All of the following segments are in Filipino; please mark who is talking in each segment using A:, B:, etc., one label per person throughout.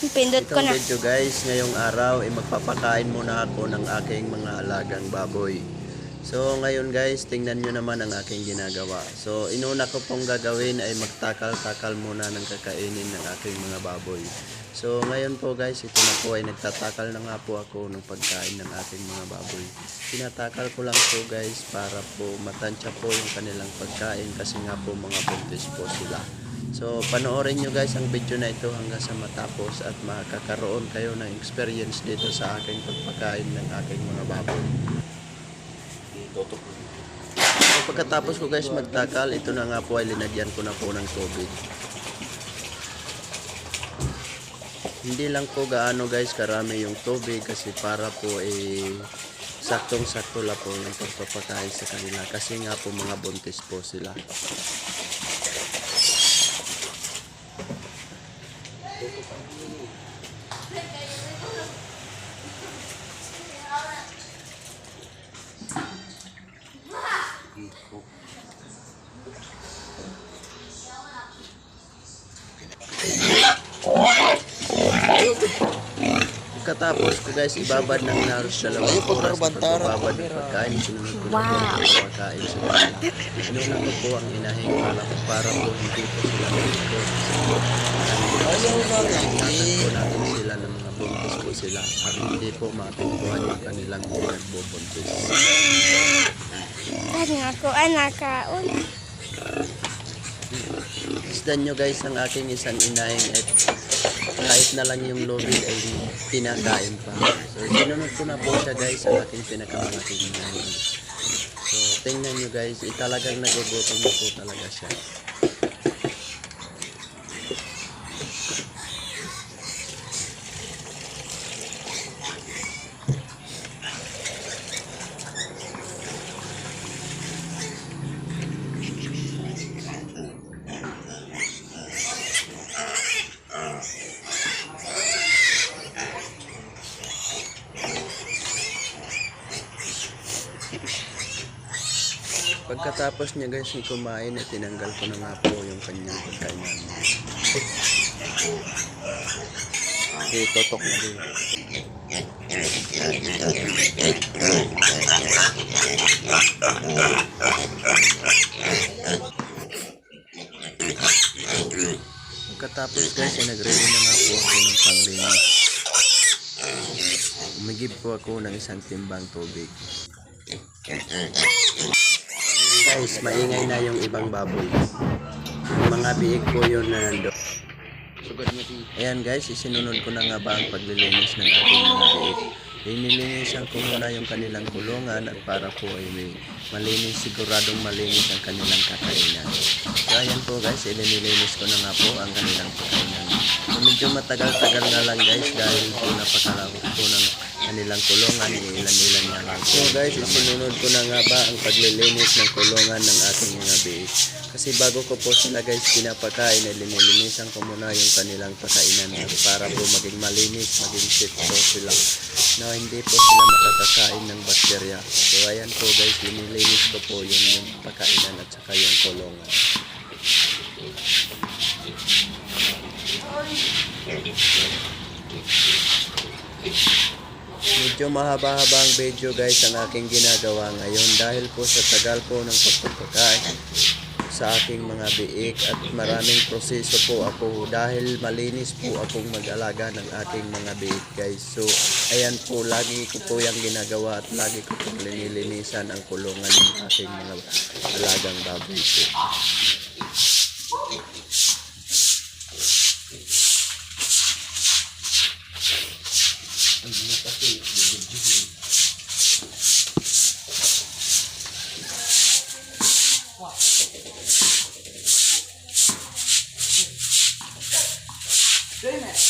A: Pindot ko na.
B: video guys, ngayong araw ay magpapakain muna ako ng aking mga alagang baboy. So ngayon guys, tingnan nyo naman ang aking ginagawa. So inuna ko pong gagawin ay magtakal-takal muna ng kakainin ng aking mga baboy. So ngayon po guys, ito na po ay nagtatakal na nga po ako ng pagkain ng aking mga baboy. Tinatakal ko lang po guys para po matansya po yung kanilang pagkain kasi nga po mga buntis po sila. So, panoorin nyo guys ang video na ito hanggang sa matapos at makakaroon kayo ng experience dito sa aking pagpakain ng aking mga baboy. So, pagkatapos ko guys magtakal, ito na nga po ay linagyan ko na po ng tubig. Hindi lang po gaano guys karami yung tubig kasi para po eh saktong-sakto lang po yung pagpapakain sa kanila kasi nga po mga buntis po sila. Pagkatapos ko guys, ibabad ng naros dalawang oras sa pagbabad ng pagkain. Sinunod ko na po ang pagkain sa kanila. Sinuna ko po ang inahin para, para po hindi po sila malikot. Ingatan po natin sila ng mga buntis po sila at hindi po maapektuhan yung kanilang nagbubuntis.
A: Anak ko, anak ka. Uy.
B: Isdan nyo guys ang aking isang inahin at kahit na lang yung lobby ay pinakain pa. So sinunod ko na po siya guys ang aking pinakamalaking. So tingnan nyo guys, eh, talagang nagugutom na po talaga siya. Pagkatapos niya guys yung kumain, eh, tinanggal ko na nga po yung kanyang pagkain. Okay, totok na rin. Pagkatapos guys, ay nag-ready na nga po ako ng panglinis. Umigib po ako ng isang timbang tubig. Guys, maingay na yung ibang baboy. Yung mga biik po yun na nando. Ayan guys, isinunod ko na nga ba ang paglilinis ng ating mga biik. Linilinisan ko muna yung kanilang kulungan at para po ay may malinis, siguradong malinis ang kanilang kakainan. So ayan po guys, ilinilinis ko na nga po ang kanilang kakainan. So, medyo matagal-tagal na lang guys dahil po napakalawak po ng kanilang kulungan, ilan-ilan lang. So guys, isinunod ko na nga ba ang paglilinis ng kulungan ng ating mga biik. Kasi bago ko po sila guys pinapakain, ay linilinisan ko muna yung kanilang pakainan para po maging malinis, maging fit po sila na hindi po sila makakakain ng bakterya. So ayan po guys, linilinis ko po yun yung pakainan at saka yung kulungan. Medyo mahaba-haba video guys ang aking ginagawa ngayon dahil po sa tagal po ng pagpapakain sa aking mga biik at maraming proseso po ako dahil malinis po akong mag-alaga ng aking mga biik guys. So ayan po, lagi ko po yung ginagawa at lagi ko pong linilinisan ang kulungan ng aking mga alagang baboy po.
A: Damn it.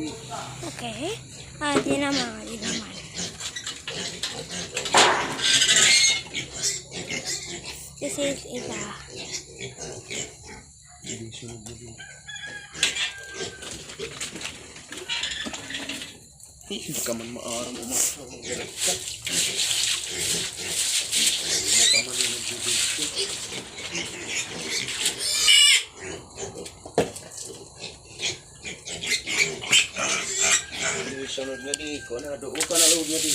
A: Okay. Ah, di naman, di naman. This is iba.
B: Hindi ka man maaram Sunod nga di, ko na, doon ka na load nga!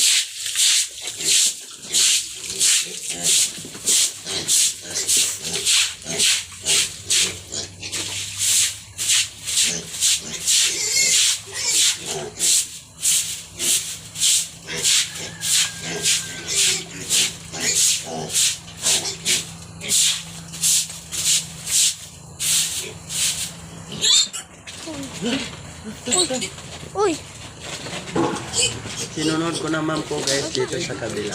B: Sinunod ko naman po guys dito sa kabila.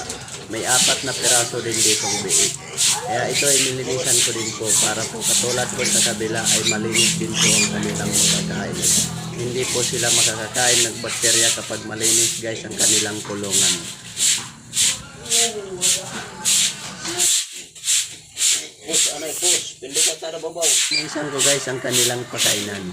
B: May apat na piraso din ditong biik. Kaya ito ay nilinisan ko din po para po katulad po sa kabila ay malinis din po ang kanilang makakain. Hindi po sila makakakain ng bakterya kapag malinis guys ang kanilang kulungan. Pus, anay, pus. Pindi ka tara babaw. Minsan ko guys ang kanilang pakainan.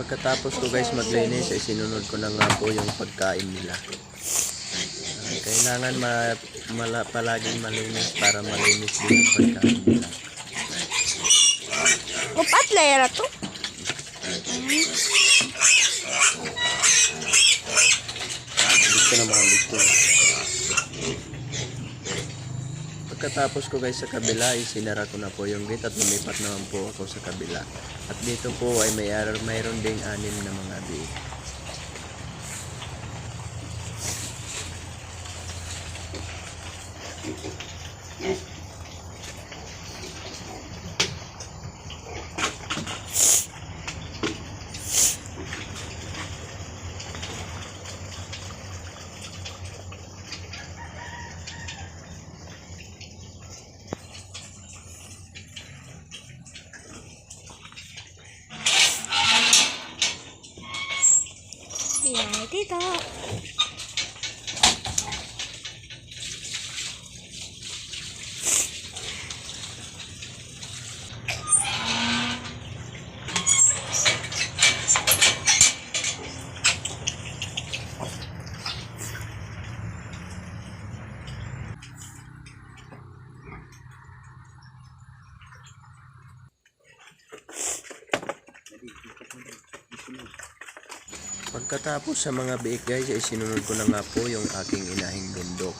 B: Pagkatapos ko guys maglinis ay sinunod ko na nga po yung pagkain nila. Kailangan ma, mala, palaging malinis para malinis din ang pagkain nila.
A: Upat layer to?
B: Dito na mga dito. Pagkatapos ko guys sa kabila ay sinara ko na po yung gate at lumipat naman po ako sa kabila. At dito po ay may mayroon ding anim na mga biik.
A: Yan, dito.
B: Pagkatapos sa mga biik guys ay sinunod ko na nga po yung aking inahing bundok.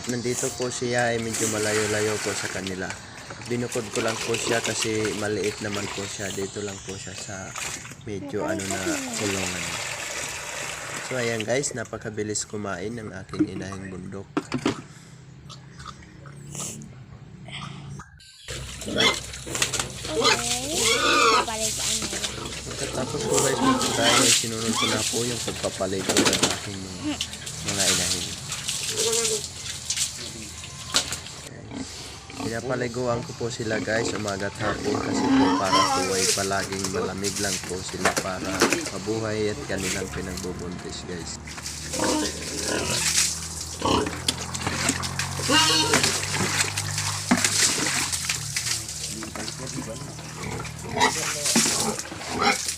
B: At nandito po siya ay medyo malayo-layo po sa kanila. Binukod ko lang po siya kasi maliit naman po siya. Dito lang po siya sa medyo ano na kulungan. So ayan guys, napakabilis kumain ng aking inahing bundok.
A: Okay. Babalikan na lang.
B: Ko guys magkakain ay sinunod ko na po yung pagpapaligo ng aking mga, mga inahin. Pinapaliguan ko po sila guys umaga at hapon kasi po para po ay palaging malamig lang po sila para mabuhay at kanilang pinagbubuntis guys.
A: Uy.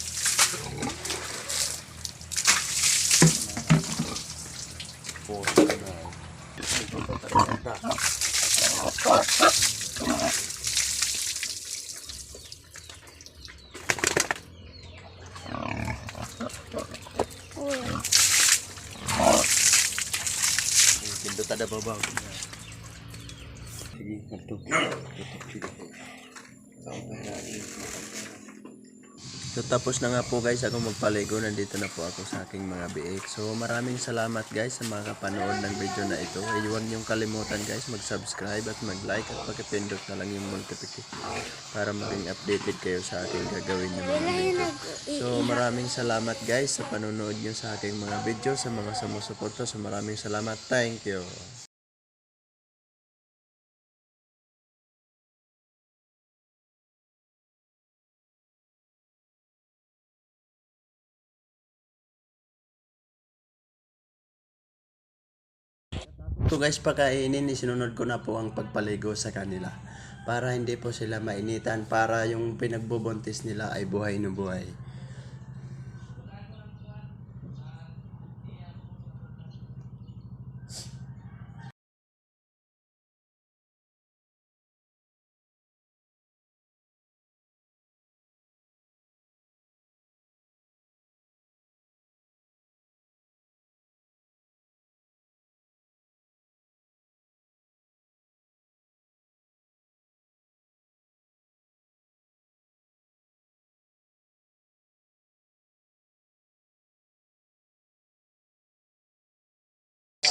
B: Pinto tada babaw. Sige, tutok. Tutok sige. So tapos na nga po guys ako magpaligo. Nandito na po ako sa aking mga biik. So maraming salamat guys sa mga kapanood ng video na ito. Ay, huwag niyong kalimutan guys mag-subscribe at mag-like at pakipindot na lang yung notification para maging updated kayo sa aking gagawin ng mga video. So maraming salamat guys sa panonood niyo sa aking mga video, sa mga sumusuporta. So maraming salamat. Thank you. So guys, pagkainin, isinunod ko na po ang pagpaligo sa kanila para hindi po sila mainitan, para yung pinagbubuntis nila ay buhay na buhay.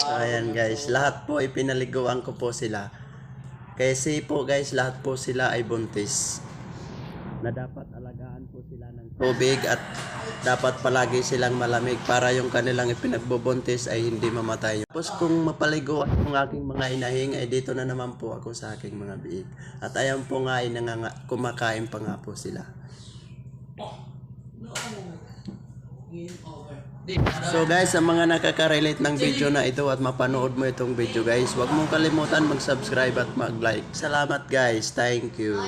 B: Ayan guys, lahat po ipinaliguan ko po sila. Kasi po guys, lahat po sila ay buntis. Na dapat alagaan po sila ng tubig at dapat palagi silang malamig para yung kanilang ipinagbubuntis ay hindi mamatay. Tapos kung mapaligo ang aking mga inahing ay dito na naman po ako sa aking mga biik. At ayan po nga ay nanganga, kumakain pa nga po sila. So guys, sa mga nakaka-relate ng video na ito at mapanood mo itong video guys, huwag mong kalimutan mag-subscribe at mag-like. Salamat guys. Thank you.